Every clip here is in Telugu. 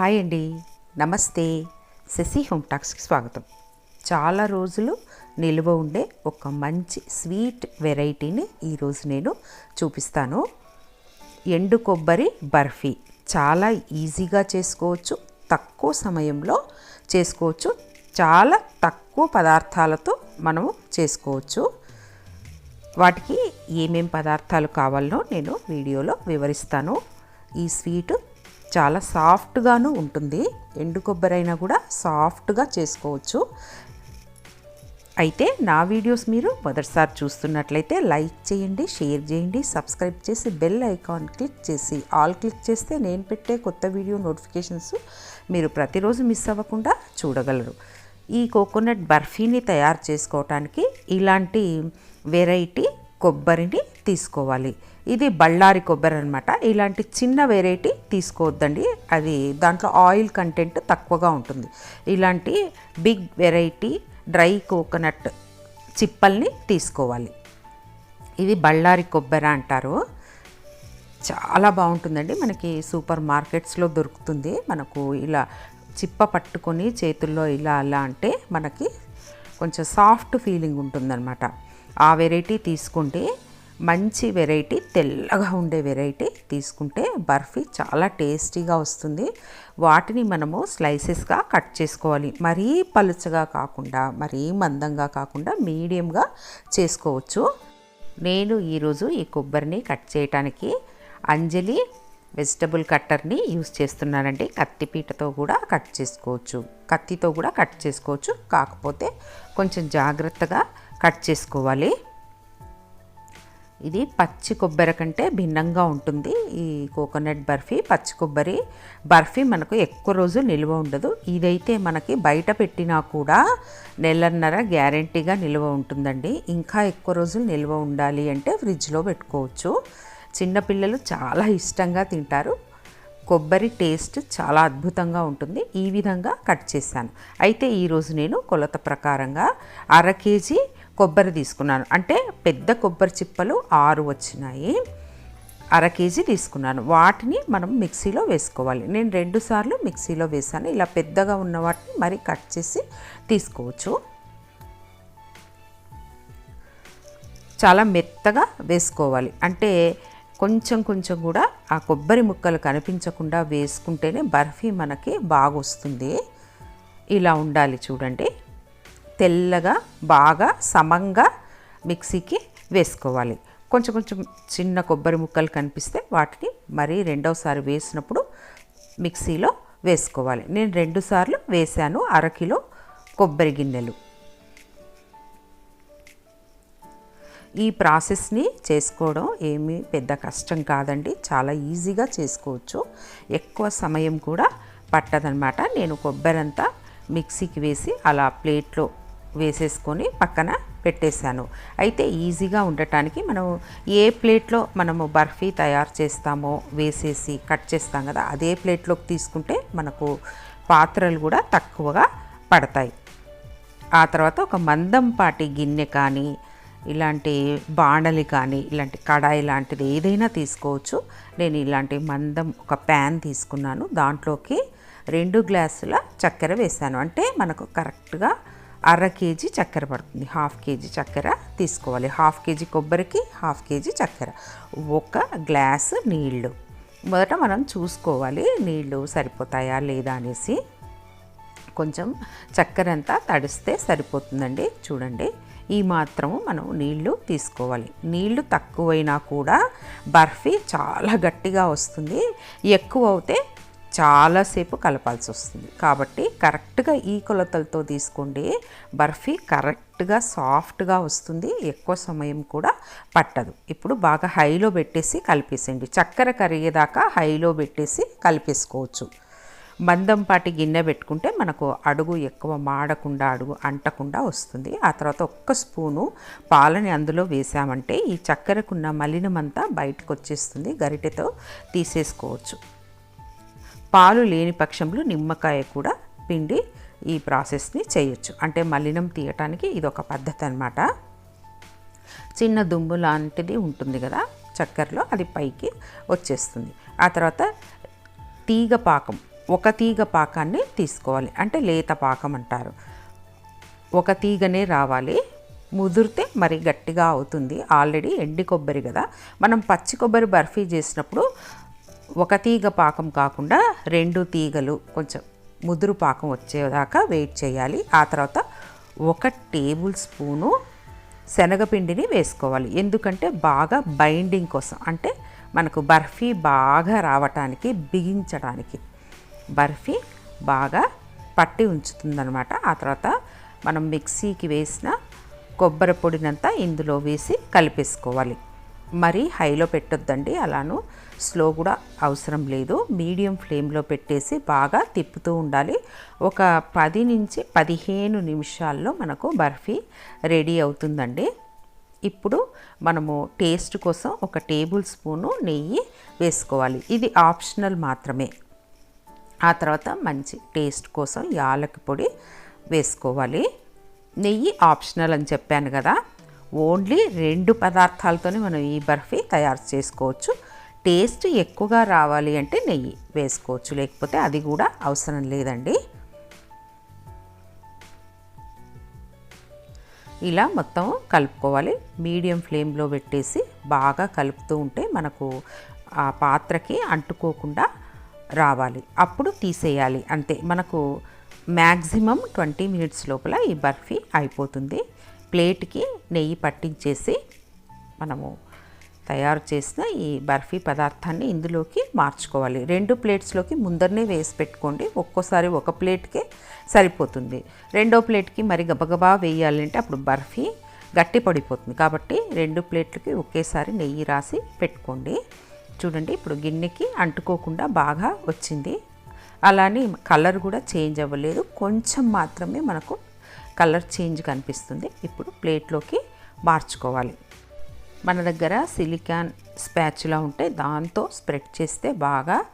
హాయ్ అండి. నమస్తే. శశి హోమ్ టాక్స్కి స్వాగతం. చాలా రోజులు నిల్వ ఉండే ఒక మంచి స్వీట్ వెరైటీని ఈరోజు నేను చూపిస్తాను. ఎండు కొబ్బరి బర్ఫీ. చాలా ఈజీగా చేసుకోవచ్చు. తక్కువ సమయంలో చేసుకోవచ్చు. చాలా తక్కువ పదార్థాలతో మనము చేసుకోవచ్చు. వాటికి ఏమేం పదార్థాలు కావాలనో నేను వీడియోలో వివరిస్తాను. ఈ స్వీట్ చాలా సాఫ్ట్గాను ఉంటుంది. ఎండు కొబ్బరి అయినా కూడా సాఫ్ట్గా చేసుకోవచ్చు. అయితే నా వీడియోస్ మీరు మొదటిసారి చూస్తున్నట్లయితే లైక్ చేయండి షేర్ చేయండి సబ్స్క్రైబ్ చేసి బెల్ ఐకాన్ క్లిక్ చేసి ఆల్ క్లిక్ చేస్తే నేను పెట్టే కొత్త వీడియో నోటిఫికేషన్స్ మీరు ప్రతిరోజు మిస్ అవ్వకుండా చూడగలరు. ఈ కోకోనట్ బర్ఫీని తయారు చేసుకోవటానికి ఇలాంటి వెరైటీ కొబ్బరిని తీసుకోవాలి. ఇది బళ్ళారి కొబ్బరి అనమాట ఇలాంటి చిన్న వెరైటీ తీసుకోవద్దండి. అది దాంట్లో ఆయిల్ కంటెంట్ తక్కువగా ఉంటుంది. ఇలాంటి బిగ్ వెరైటీ డ్రై కోకోనట్ చిప్పల్ని తీసుకోవాలి. ఇది బళ్ళారి కొబ్బరి అంటారు. చాలా బాగుంటుందండి. మనకి సూపర్ మార్కెట్స్లో దొరుకుతుంది. మనకు ఇలా చిప్ప పట్టుకొని చేతుల్లో ఇలా అలా అంటే మనకి కొంచెం సాఫ్ట్ ఫీలింగ్ ఉంటుందన్నమాట. ఆ వెరైటీ తీసుకుంటే మంచి వెరైటీ తెల్లగా ఉండే వెరైటీ తీసుకుంటే బర్ఫీ చాలా టేస్టీగా వస్తుంది. వాటిని మనము స్లైసెస్గా కట్ చేసుకోవాలి. మరీ పలుచగా కాకుండా మరీ మందంగా కాకుండా మీడియంగా చేసుకోవచ్చు. నేను ఈరోజు ఈ కొబ్బరిని కట్ చేయటానికి అంజలి వెజిటబుల్ కట్టర్ని యూస్ చేస్తున్నానండి. కత్తిపీటతో కూడా కట్ చేసుకోవచ్చు. కత్తితో కూడా కట్ చేసుకోవచ్చు. కాకపోతే కొంచెం జాగ్రత్తగా కట్ చేసుకోవాలి. ఇది పచ్చి కొబ్బరి కంటే భిన్నంగా ఉంటుంది. ఈ కోకోనట్ బర్ఫీ పచ్చి కొబ్బరి. బర్ఫీ మనకు ఎక్కువ రోజులు నిల్వ ఉండదు. ఇదైతే మనకి బయట పెట్టినా కూడా నెలన్నర గ్యారంటీగా నిల్వ ఉంటుందండి. ఇంకా ఎక్కువ రోజులు నిల్వ ఉండాలి అంటే ఫ్రిడ్జ్లో పెట్టుకోవచ్చు. చిన్నపిల్లలు చాలా ఇష్టంగా తింటారు. కొబ్బరి టేస్ట్ చాలా అద్భుతంగా ఉంటుంది. ఈ విధంగా కట్ చేశాను. అయితే ఈరోజు నేను కొలత ప్రకారంగా అర కేజీ కొబ్బరి తీసుకున్నాను. అంటే పెద్ద కొబ్బరి చిప్పలు ఆరు వచ్చినాయి. అర కేజీ తీసుకున్నాను. వాటిని మనం మిక్సీలో వేసుకోవాలి. నేను రెండు సార్లు మిక్సీలో వేసాను ఇలా పెద్దగా ఉన్న వాటిని మరి కట్ చేసి తీసుకోవచ్చు. చాలా మెత్తగా వేసుకోవాలి. అంటే కొంచెం కొంచెం కూడా ఆ కొబ్బరి ముక్కలు కనిపించకుండా వేసుకుంటేనే బర్ఫీ మనకి బాగా వస్తుంది ఇలా ఉండాలి చూడండి. తెల్లగా బాగా సమంగా మిక్సీకి వేసుకోవాలి. కొంచెం కొంచెం చిన్న కొబ్బరి ముక్కలు కనిపిస్తే వాటిని మరీ రెండవసారి వేసినప్పుడు మిక్సీలో వేసుకోవాలి. నేను రెండుసార్లు వేశాను అరకిలో కొబ్బరి గిన్నెలు. ఈ ప్రాసెస్ని చేసుకోవడం ఏమీ పెద్ద కష్టం కాదండి. చాలా ఈజీగా చేసుకోవచ్చు. ఎక్కువ సమయం కూడా పట్టదనమాట నేను కొబ్బరి అంతా మిక్సీకి వేసి అలా ప్లేట్లో వేసేసుకొని పక్కన పెట్టేశాను. అయితే ఈజీగా ఉండటానికి మనం ఏ ప్లేట్లో మనము బర్ఫీ తయారు చేస్తామో వేసేసి కట్ చేస్తాం కదా అదే ప్లేట్లోకి తీసుకుంటే మనకు పాత్రలు కూడా తక్కువగా పడతాయి. ఆ తర్వాత ఒక మందంపాటి గిన్నె కానీ ఇలాంటి బాండలి కానీ ఇలాంటి కడాయి లాంటిది ఏదైనా తీసుకోవచ్చు. నేను ఇలాంటి మందం ఒక ప్యాన్ తీసుకున్నాను. దాంట్లోకి రెండు గ్లాసుల చక్కెర వేసాను అంటే మనకు కరెక్ట్గా అర కేజీ చక్కెర పడుతుంది. హాఫ్ కేజీ చక్కెర తీసుకోవాలి. హాఫ్ కేజీ కొబ్బరికి హాఫ్ కేజీ చక్కెర. ఒక గ్లాస్ నీళ్ళు మొదట మనం చూసుకోవాలి నీళ్ళు సరిపోతాయా లేదా అనేసి. కొంచెం చక్కెర అంతా తడిస్తే సరిపోతుందండి. చూడండి. ఈ మాత్రము మనం నీళ్ళు తీసుకోవాలి. నీళ్ళు తక్కువైనా కూడా బర్ఫీ చాలా గట్టిగా వస్తుంది. ఎక్కువ అవుతే చాలాసేపు కలపాల్సి వస్తుంది. కాబట్టి కరెక్ట్గా ఈ కొలతలతో తీసుకోండి బర్ఫీ కరెక్ట్గా సాఫ్ట్గా వస్తుంది. ఎక్కువ సమయం కూడా పట్టదు. ఇప్పుడు బాగా హైలో పెట్టేసి కలిపేసేయండి. చక్కెర కరిగేదాకా హైలో పెట్టేసి కలిపేసుకోవచ్చు. మందంపాటి గిన్నె పెట్టుకుంటే మనకు అడుగు ఎక్కువ మాడకుండా అడుగు అంటకుండా వస్తుంది. ఆ తర్వాత ఒక్క స్పూను పాలని అందులో వేసామంటే ఈ చక్కెరకున్న మలినమంతా బయటకు వచ్చేస్తుంది గరిటెతో తీసేసుకోవచ్చు. పాలు లేని పక్షంలో నిమ్మకాయ కూడా పిండి ఈ ప్రాసెస్ని చేయొచ్చు. అంటే మలినం తీయటానికి ఇది ఒక పద్ధతి అనమాట చిన్న దుమ్ము లాంటిది ఉంటుంది కదా చక్కెరలో అది పైకి వచ్చేస్తుంది. ఆ తర్వాత తీగ పాకం ఒక తీగ పాకాన్ని తీసుకోవాలి. అంటే లేత పాకం అంటారు. ఒక తీగనే రావాలి. ముదిరితే మరి గట్టిగా అవుతుంది. ఆల్రెడీ ఎండి కొబ్బరి కదా. మనం పచ్చి కొబ్బరి బర్ఫీ చేసినప్పుడు ఒక తీగ పాకం కాకుండా రెండు తీగలు కొంచెం ముదురు పాకం వచ్చేదాకా వెయిట్ చేయాలి. ఆ తర్వాత ఒక టేబుల్ స్పూను శనగపిండిని వేసుకోవాలి. ఎందుకంటే బాగా బైండింగ్ కోసం అంటే మనకు బర్ఫీ బాగా రావటానికి బిగించడానికి బర్ఫీ బాగా పట్టి ఉంచుతుందనమాట ఆ తర్వాత మనం మిక్సీకి వేసిన కొబ్బరి పొడినంతా ఇందులో వేసి కలిపేసుకోవాలి. మరీ హైలో పెట్టొద్దండి అలాను స్లో కూడా అవసరం లేదు. మీడియం ఫ్లేమ్లో పెట్టేసి బాగా తిప్పుతూ ఉండాలి. ఒక పది నుంచి పదిహేను నిమిషాల్లో మనకు బర్ఫీ రెడీ అవుతుందండి. ఇప్పుడు మనము టేస్ట్ కోసం ఒక టేబుల్ స్పూను నెయ్యి వేసుకోవాలి. ఇది ఆప్షనల్ మాత్రమే. ఆ తర్వాత మంచి టేస్ట్ కోసం యాలకి పొడి వేసుకోవాలి. నెయ్యి ఆప్షనల్ అని చెప్పాను కదా. ఓన్లీ రెండు పదార్థాలతోనే మనం ఈ బర్ఫీ తయారు చేసుకోవచ్చు. టేస్ట్ ఎక్కువగా రావాలి అంటే నెయ్యి వేసుకోవచ్చు. లేకపోతే అది కూడా అవసరం లేదండి. ఇలా మొత్తం కలుపుకోవాలి. మీడియం ఫ్లేమ్లో పెట్టేసి బాగా కలుపుతూ ఉంటే మనకు ఆ పాత్రకి అంటుకోకుండా రావాలి. అప్పుడు తీసేయాలి. అంతే. మనకు మ్యాక్సిమం ట్వంటీ మినిట్స్ లోపల ఈ బర్ఫీ అయిపోతుంది. ప్లేట్కి నెయ్యి పట్టించేసి మనము తయారు చేసిన ఈ బర్ఫీ పదార్థాన్ని ఇందులోకి మార్చుకోవాలి. రెండు ప్లేట్స్లోకి ముందరనే వేసి పెట్టుకోండి. ఒక్కోసారి ఒక ప్లేట్కే సరిపోతుంది. రెండో ప్లేట్కి మరి గబగబా వేయాలంటే అప్పుడు బర్ఫీ గట్టి పడిపోతుంది. కాబట్టి రెండు ప్లేట్లకి ఒకేసారి నెయ్యి రాసి పెట్టుకోండి. చూడండి ఇప్పుడు గిన్నెకి అంటుకోకుండా బాగా వచ్చింది. అలానే కలర్ కూడా చేంజ్ అవ్వలేదు. కొంచెం మాత్రమే మనకు కలర్ చేంజ్ కనిపిస్తుంది. ఇప్పుడు ప్లేట్లోకి మార్చుకోవాలి. మన దగ్గర సిలికాన్ స్పాచ్లా ఉంటే దాంతో స్ప్రెడ్ చేస్తే బాగా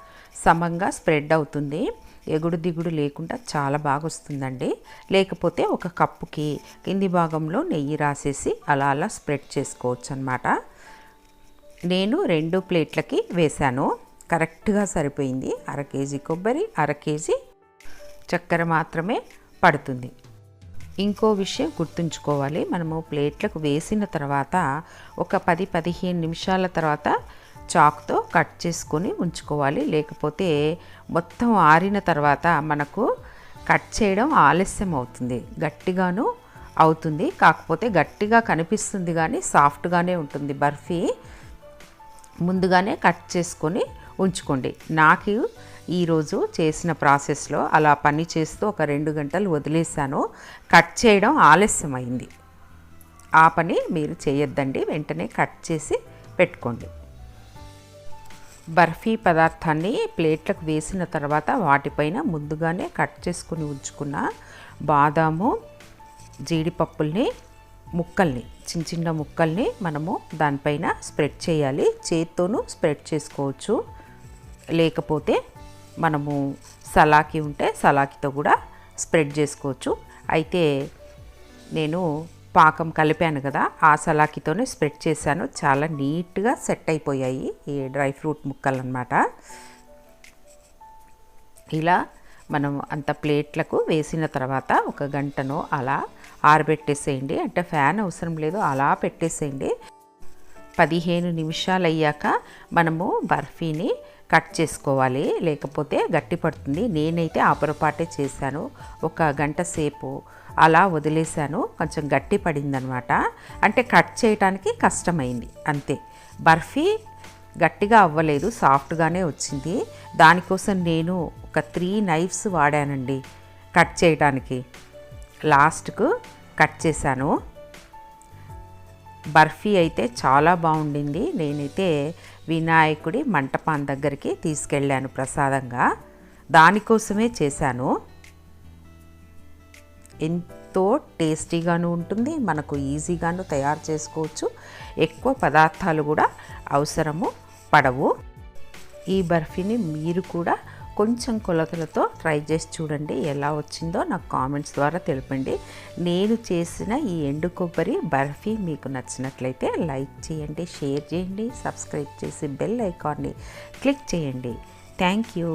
సమంగా స్ప్రెడ్ అవుతుంది. ఎగుడు దిగుడు లేకుండా చాలా బాగా వస్తుందండి. లేకపోతే ఒక కప్పుకి కింది భాగంలో నెయ్యి రాసేసి అలా అలా స్ప్రెడ్ చేసుకోవచ్చు అనమాట నేను రెండు ప్లేట్లకి వేశాను. కరెక్ట్గా సరిపోయింది. అర కేజీ కొబ్బరి అర కేజీ చక్కెర మాత్రమే పడుతుంది. ఇంకో విషయం గుర్తుంచుకోవాలి. మనము ప్లేట్లకు వేసిన తర్వాత ఒక పది పదిహేను నిమిషాల తర్వాత చాక్తో కట్ చేసుకొని ఉంచుకోవాలి. లేకపోతే మొత్తం ఆరిన తర్వాత మనకు కట్ చేయడం ఆలస్యం అవుతుంది. గట్టిగాను అవుతుంది. కాకపోతే గట్టిగా కనిపిస్తుంది కానీ సాఫ్ట్గానే ఉంటుంది. బర్ఫీ ముందుగానే కట్ చేసుకొని ఉంచుకోండి. నాకు ఈరోజు చేసిన ప్రాసెస్లో అలా పని చేస్తూ ఒక రెండు గంటలు వదిలేసాను కట్ చేయడం ఆలస్యమైంది. ఆ పని మీరు చేయొద్దండి. వెంటనే కట్ చేసి పెట్టుకోండి. బర్ఫీ పదార్థాన్ని ప్లేట్లకు వేసిన తర్వాత వాటిపైన ముందుగానే కట్ చేసుకుని ఉంచుకున్న బాదాము జీడిపప్పుల్ని ముక్కల్ని చిన్న చిన్న ముక్కల్ని మనము దానిపైన స్ప్రెడ్ చేయాలి. చేత్తోనూ స్ప్రెడ్ చేసుకోవచ్చు. లేకపోతే మనము సలాకి ఉంటే సలాకితో కూడా స్ప్రెడ్ చేసుకోవచ్చు. అయితే నేను పాకం కలిపాను కదా ఆ సలాకితోనే స్ప్రెడ్ చేశాను. చాలా నీట్గా సెట్ అయిపోయాయి ఈ డ్రై ఫ్రూట్ ముక్కలు అనమాట ఇలా మనం అంత ప్లేట్లకు వేసిన తర్వాత ఒక గంటనో అలా ఆరబెట్టేసేయండి. అంటే ఫ్యాన్ అవసరం లేదు అలా పెట్టేసేయండి. పదిహేను నిమిషాలు అయ్యాక మనము బర్ఫీని కట్ చేసుకోవాలి లేకపోతే గట్టి పడుతుంది. నేనైతే ఆపరపాటే చేశాను. ఒక గంట సేపు అలా వదిలేశాను. కొంచెం గట్టి పడిందనమాట. అంటే కట్ చేయడానికి కష్టమైంది అంతే. బర్ఫీ గట్టిగా అవ్వలేదు సాఫ్ట్గానే వచ్చింది. దానికోసం నేను ఒక త్రీ నైఫ్స్ వాడానండి కట్ చేయడానికి లాస్ట్కు కట్ చేశాను. బర్ఫీ అయితే చాలా బాగుండింది. నేనైతే వినాయకుడి మంటపాన్ దగ్గరికి తీసుకెళ్ళాను ప్రసాదంగా. దానికోసమే చేశాను. ఎంతో టేస్టీగాను ఉంటుంది. మనకు ఈజీగాను తయారు చేసుకోవచ్చు. ఎక్కువ పదార్థాలు కూడా అవసరము పడవు. ఈ బర్ఫీని మీరు కూడా కొంచెం కొలతలతో ట్రై చేసి చూడండి ఎలా వచ్చిందో నాకు కామెంట్స్ ద్వారా తెలపండి. నేను చేసిన ఈ ఎండు కొబ్బరి బర్ఫీ మీకు నచ్చినట్లయితే లైక్ చేయండి షేర్ చేయండి సబ్స్క్రైబ్ చేసి బెల్ ఐకాన్ని క్లిక్ చేయండి. Thank you.